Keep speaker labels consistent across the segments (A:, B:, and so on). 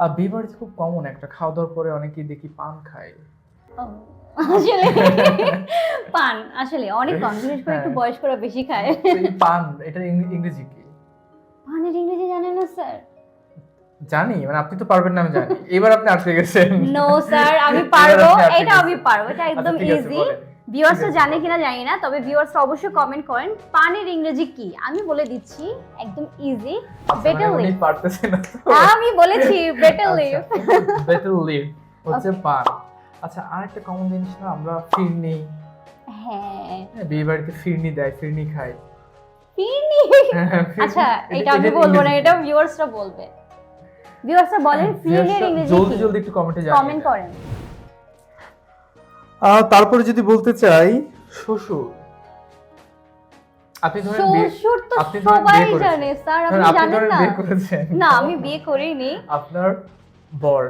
A: আর বিয়ে বাড়িতে খুব কমন একটা খাওয়া দাওয়ার পরে অনেকেই দেখি পান খায়।
B: আসলে পান আসলে অনেক কম বিশেষ করে একটু
A: হ্যাঁ।
B: বয়স্করা বেশি খায়।
A: পান এটা ইংরেজি কি?
B: পানের ইংরেজি জানেন না স্যার।
A: জানি মানে আপনি তো পারবেন না আমি জানি। এবার আপনি আটকে গেছেন।
B: নো স্যার আমি পারব এটা আমি পারব এটা
A: আচ্ছা,
B: একদম ইজি। ভিউয়ার্সরা জানে কিনা জানি না তবে ভিউয়ার্স অবশ্যই কমেন্ট করেন পানের ইংরেজি কি? আমি বলে দিচ্ছি একদম ইজি
A: না তো।
B: আমি বলেছি বেটার লিভ
A: বেটার লিভ হচ্ছে পান। আচ্ছা আরেকটা কমন জিনিস না আমরা ফিরনি
B: হ্যাঁ।
A: হ্যাঁ, বিয়ে বাড়িতে ফিরনি দেয় ফিরনি খায়।
B: ফিরনি
A: ফিরনি-
B: আচ্ছা এটা আমি বলব না এটা? ভিউয়ার্সরা বলবে। ভিউয়ার্সরা বলেন
A: হ্যাঁ,
B: ফিরনির ইংরেজি
A: জলদি
B: কি?
A: জলদি একটু কমেন্টে জানিয়ে
B: কমেন্ট করেন।
A: তারপরে যদি বলতে চাই শ্বশুর। আপনি ধরেন
B: শ্বশুর তো সবাই জানে স্যার আপনি
A: আপনি
B: জানেন না। না আমি বিয়ে করিনি।
A: আপনার বর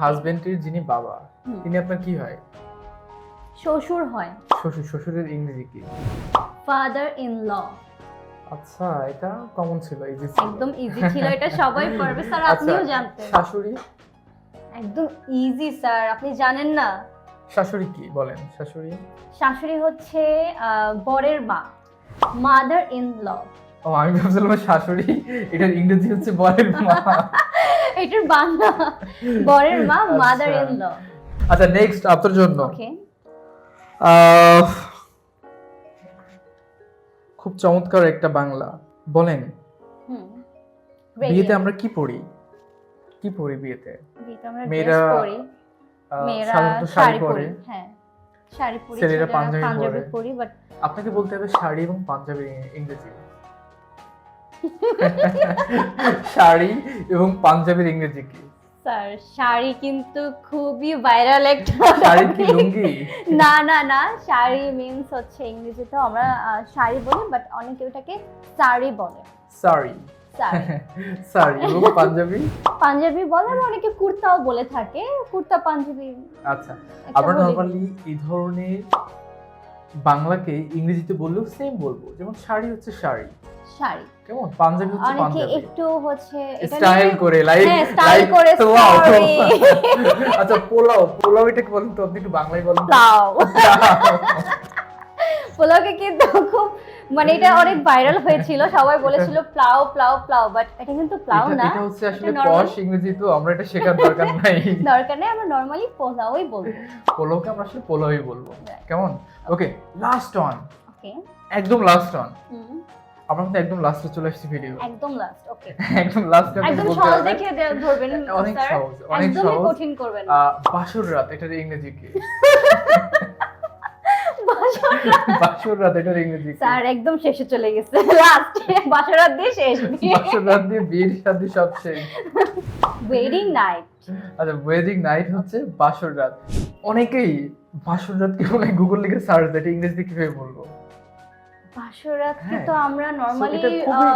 A: হাজবেন্ডের যিনি বাবা তিনি আপনার কি হয়?
B: শ্বশুর হয়।
A: শ্বশুর শ্বশুরের ইংরেজি কি?
B: ফাদার ইন ল
A: আচ্ছা এটা কমন ছিল ইজি
B: একদম ইজি ছিল এটা সবাই পারবে স্যার
A: আচ্ছা,
B: আপনিও জানতেন।
A: শাশুড়ি?
B: একদম ইজি স্যার আপনি জানেন না?
A: শাশুড়ি কি বলেন? শাশুড়ি?
B: শাশুড়ি হচ্ছে আহ, বরের মা। মাদার ইন ল
A: ও আমি ভাবছিলাম শাশুড়ি এটার ইংরেজি হচ্ছে বরের মা।
B: এটার বাংলা। বরের মা
A: আচ্ছা।
B: মাদার ইন ল
A: আচ্ছা নেক্সট আপনার জন্য।
B: ওকে
A: আহ, খুব চমৎকার একটা বাংলা। বলেন
B: হুম।
A: বিয়েতে আমরা কি পড়ি? কি পড়ি বিয়েতে?
B: বিয়েতে আমরা
A: মেয়েরা
B: পরি। মেয়েরা শাড়ি
A: পরে।
B: হ্যাঁ শাড়ি পরি
A: ছেলেরা
B: ছেলেরা
A: পাঞ্জাবি
B: পাঞ্জাবি
A: পরে।
B: বাট
A: আপনাকে বলতে হবে শাড়ি এবং পাঞ্জাবি ইংরেজি। শাড়ি এবং পাঞ্জাবির ইংরেজি কি?
B: স্যার শাড়ি কিন্তু খুবই ভাইরাল একটা
A: শাড়ি কি লুঙ্গি?
B: না না না শাড়ি মিন্স হচ্ছে ইংরেজিতে আমরা শাড়ি বলি বাট অনেকে ওটাকে শাড়ি বলে।
A: শাড়ি
B: শাড়ি
A: এবং পাঞ্জাবি
B: পাঞ্জাবি বলে অনেকে কুর্তাও বলে থাকে। কুর্তা পাঞ্জাবি
A: আচ্ছা আমরা। নর্মালি এই ধরনের বাংলাকে ইংরেজিতে বললেও সেম বলব। যেমন শাড়ি হচ্ছে শাড়ি।
B: শাড়ি।
A: কেমন? পাঞ্জাবি হচ্ছে
B: অনেকে একটু হচ্ছে
A: স্টাইল করে লাইক
B: হ্যাঁ, style করে.
A: আচ্ছা পোলাও পোলাও এটা বলেন তো? আপনি একটু বাংলায় বলেন।
B: পোলাও পোলাওকে কিন্তু খুব মানে এটা অনেক ভাইরাল হয়েছিল সবাই বলেছিল প্লাও প্লাও প্লাও বাট এটা কিন্তু প্লাও না।
A: এটা হচ্ছে আসলে পশ ইংরেজি তো আমরা এটা শেখার দরকার নাই।
B: দরকার নেই আমরা নরমালি পোলাওই বলব।
A: পোলাওকে আমরা আসলে পোলাওই বলব। কেমন? ওকে লাস্ট ওয়ান
B: ওকে
A: একদম লাস্ট ওয়ান আমরা কিন্তু একদম লাস্টে চলে আসছি ভিডিও
B: একদম লাস্ট ওকে
A: একদম লাস্টে
B: একদম সহজ দেখে ধরবেন
A: অনেক সহজ অনেক সহজ।
B: কঠিন করবেন।
A: বাসর রাত এটার ইংরেজি কি? বাসর রাত। এটার ইংরেজি
B: স্যার একদম শেষে চলে গেছে। লাস্টে বাসরাত দিয়ে শেষ।
A: বাসর রাত দিয়ে বিয়ের সাথে সব শেষ।
B: ওয়েডিং নাইট
A: আচ্ছা ওয়েডিং নাইট হচ্ছে বাসর রাত। অনেকেই বাসর রাত কি বলে গুগল লিখে সার্চ দেয় ইংরেজিতে কীভাবে বলব?
B: বাসরাতকে
A: হ্যাঁ।
B: তো আমরা নরমালি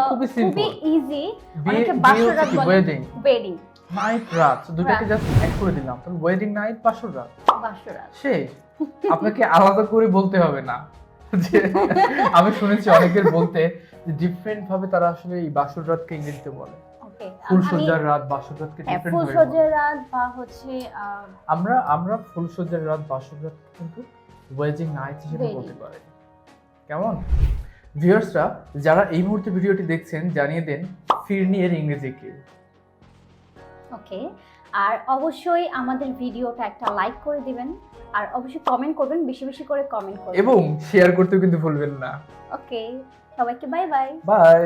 A: খুবই-
B: ইজি অনেকে বাসরাত বলে।
A: ওয়েডিং
B: ওয়েডিং
A: নাইট রাত। দুটাকে জাস্ট এক করে দিলাম। তাহলে ওয়েডিং নাইট বাসর রাত।
B: বাসরাত
A: আপনাকে আলাদা করে বলতে হবে না। যে আমি শুনেছি অনেকের বলতে যে ডিফারেন্ট ভাবে তারা আসলে এই বাসর রাতকে ইংরেজিতে বলে। ফুলসজ্জার রাত বাসর রাতকে
B: হ্যাঁ
A: ডিফারেন্ট
B: ফুলসজ্জার রাত বা হচ্ছে
A: আমরা আমরা ফুলসজ্জার রাত বাসর রাত কিন্তু ওয়েডিং নাইট হিসেবে বলতে পারি। কেমন? ভিউয়ার্সরা যারা এই মুহূর্তে ভিডিওটি দেখছেন জানিয়ে দেন ফিরনি এর ইংরেজি কি।
B: ওকে আর অবশ্যই আমাদের ভিডিওটা একটা লাইক করে দিবেন আর অবশ্যই কমেন্ট করবেন বেশি বেশি করে কমেন্ট করবেন।
A: এবং শেয়ার করতেও কিন্তু ভুলবেন না।
B: ওকে সবাইকে বাই বাই
A: বাই